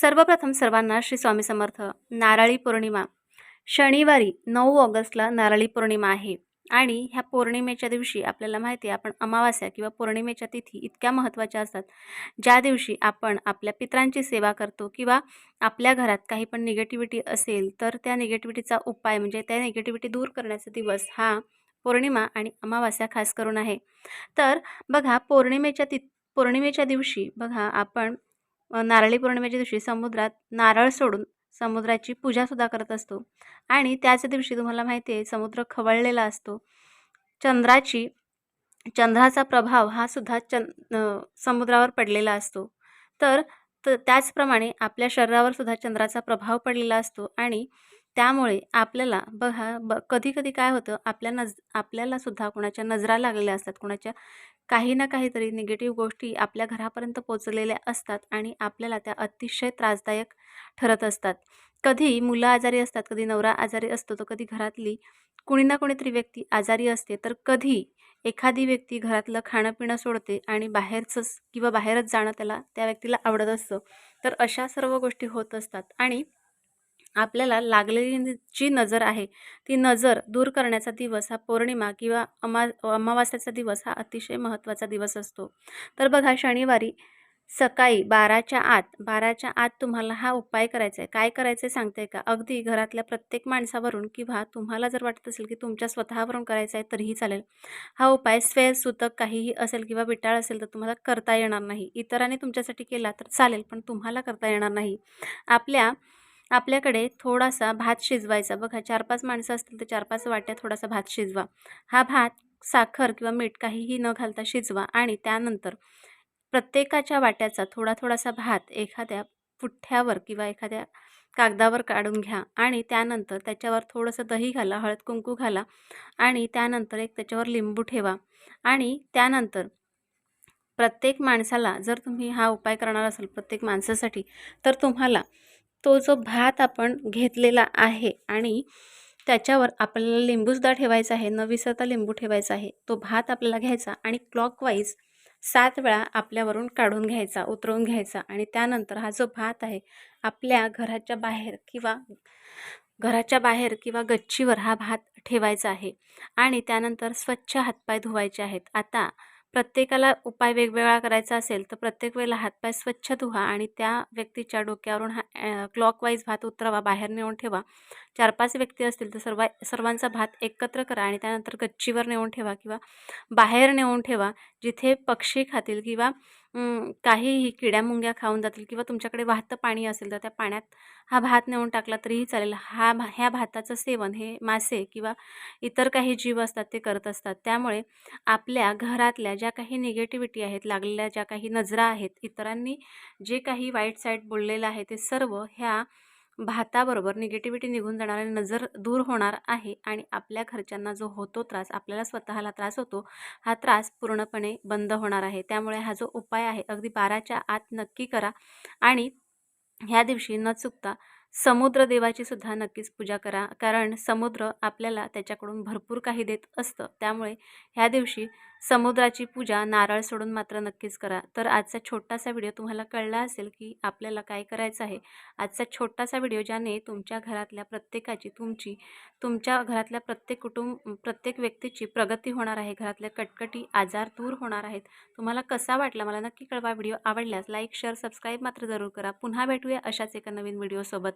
सर्वप्रथम सर्वांना श्री स्वामी समर्थ. नारळी पौर्णिमा. शनिवारी नऊ ऑगस्टला नारळी पौर्णिमा आहे. आणि ह्या पौर्णिमेच्या दिवशी आपल्याला माहिती आहे आपण अमावास्या किंवा पौर्णिमेच्या तिथी इतक्या महत्त्वाच्या असतात. ज्या दिवशी आपण आपल्या पित्रांची सेवा करतो किंवा आपल्या घरात काही पण निगेटिव्हिटी असेल तर त्या निगेटिव्हिटीचा उपाय म्हणजे त्या निगेटिव्हिटी दूर करण्याचा दिवस हा पौर्णिमा आणि अमावास्या खास करून आहे. तर बघा पौर्णिमेच्या ति पौर्णिमेच्या दिवशी बघा आपण नारळी पौर्णिमेच्या दिवशी समुद्रात नारळ सोडून समुद्राची पूजासुद्धा करत असतो. आणि त्याच दिवशी तुम्हाला माहिती आहे समुद्र खवळलेला असतो. चंद्राची चंद्राचा प्रभाव हा सुद्धा चंद समुद्रावर पडलेला असतो. तर त त्याचप्रमाणे आपल्या शरीरावर सुद्धा चंद्राचा प्रभाव पडलेला असतो. आणि त्यामुळे आपल्याला बघा ब कधी कधी काय होतं आपल्या नज आपल्यालासुद्धा कोणाच्या नजरा लागलेल्या असतात कोणाच्या काही ना काहीतरी निगेटिव्ह गोष्टी आपल्या घरापर्यंत पोचलेल्या असतात आणि आपल्याला त्या अतिशय त्रासदायक ठरत असतात. कधी मुलं आजारी असतात कधी नवरा आजारी असतो तर कधी घरातली कुणी ना कोणीतरी व्यक्ती आजारी असते तर कधी एखादी व्यक्ती घरातलं खाणं पिणं सोडते आणि बाहेरचंच किंवा बाहेरच जाणं त्याला त्या व्यक्तीला आवडत असतं. तर अशा सर्व गोष्टी होत असतात आणि आपल्याला लागलेली जी नजर आहे. ती नजर दूर करण्याचा दिवस हा पौर्णिमा किंवा अमा अमावास्याचा दिवस हा अतिशय महत्त्वाचा दिवस असतो. तर बघा शनिवारी सकाळी बाराच्या आत बाराच्या आत तुम्हाला हा उपाय करायचा आहे काय करायचं आहे सांगते का? अगदी घरातल्या प्रत्येक माणसावरून किंवा तुम्हाला जर वाटत असेल की तुमच्या स्वतःवरून करायचा आहे तरीही चालेल. हा उपाय स्वे सुतक काहीही असेल किंवा विटाळ असेल तर तुम्हाला करता येणार नाही. इतरांनी तुमच्यासाठी केला तर चालेल पण तुम्हाला करता येणार नाही. आपल्या आपल्याकडे थोडासा भात शिजवायचा. बघा चार पाच माणसं असतील तर चार पाच वाट्या थोडासा भात शिजवा. हा भात साखर किंवा मीठ काहीही न घालता शिजवा आणि त्यानंतर प्रत्येकाच्या वाट्याचा थोडा थोडासा भात एखाद्या पुठ्ठ्यावर किंवा एखाद्या कागदावर काढून घ्या आणि त्यानंतर त्याच्यावर थोडंसं दही घाला हळद कुंकू घाला आणि त्यानंतर एक त्याच्यावर लिंबू ठेवा आणि त्यानंतर प्रत्येक माणसाला जर तुम्ही हा उपाय करणार असाल प्रत्येक माणसासाठी तर तुम्हाला तो जो भात आपण घेतलेला आहे आणि त्याच्यावर आपल्याला लिंबूसुद्धा ठेवायचा आहे न विसरता लिंबू ठेवायचा आहे तो भात आपल्याला घ्यायचा आणि क्लॉकवाईज सात वेळा आपल्यावरून काढून घ्यायचा उतरवून घ्यायचा आणि त्यानंतर हा जो भात आहे आपल्या घराच्या बाहेर किंवा घराच्या बाहेर किंवा गच्चीवर हा भात ठेवायचा आहे आणि त्यानंतर स्वच्छ हातपाय धुवायचे आहेत. आता प्रत्येकाला उपाय वेगवेगळा करायचा असेल तर प्रत्येक वेळेला हातपाय स्वच्छ धुवा आणि त्या व्यक्तीच्या डोक्यावरून हा क्लॉकवाईज भात उतरवा बाहेर नेऊन ठेवा. चार पाच व्यक्ती असतील तर सर्व सर्वांचा भात एकत्र करा आणि त्यानंतर गच्चीवर नेऊन ठेवा किंवा बाहेर नेऊन ठेवा जिथे पक्षी खातील किंवा काहीही किड्यामुंग्या खाऊन जातील किंवा तुमच्याकडे वाहतं पाणी असेल तर त्या पाण्यात हा भात नेऊन टाकला तरीही चालेल. हा भा ह्या भाताचं सेवन हे मासे किंवा इतर काही जीव असतात ते करत असतात. त्यामुळे आपल्या घरातल्या ज्या काही निगेटिव्हिटी आहेत लागलेल्या ज्या काही नजरा आहेत इतरांनी जे काही वाईट साईड बोललेलं आहे ते सर्व ह्या भाताबरोबर निगेटिव्हिटी निघून जाणारी नजर दूर होणार आहे आणि आपल्या घरच्यांना जो होतो त्रास आपल्याला स्वतःला त्रास होतो हा त्रास पूर्णपणे बंद होणार आहे. त्यामुळे हा जो उपाय आहे अगदी बाराच्या आत नक्की करा आणि ह्या दिवशी न चुकता समुद्र देवाची सुद्धा नक्कीच पूजा करा. कारण समुद्र आपल्याला त्याच्याकडून भरपूर काही देत असतं. त्यामुळे ह्या दिवशी समुद्राची पूजा नारळ सोडून मात्र नक्कीच करा. तर आजचा छोटासा व्हिडिओ तुम्हाला कळला असेल की आपल्याला काय करायचं आहे. आजचा छोटासा व्हिडिओ ज्याने तुमच्या घरातल्या प्रत्येकाची तुमची तुमच्या घरातल्या प्रत्येक कुटुंब प्रत्येक व्यक्तीची प्रगती होणार आहे. घरातल्या कटकटी आजार दूर होणार आहेत. तुम्हाला कसा वाटला मला नक्की कळवा. व्हिडिओ आवडल्यास लाईक शेअर सबस्क्राईब मात्र जरूर करा. पुन्हा भेटूया अशाच एका नवीन व्हिडिओसोबत.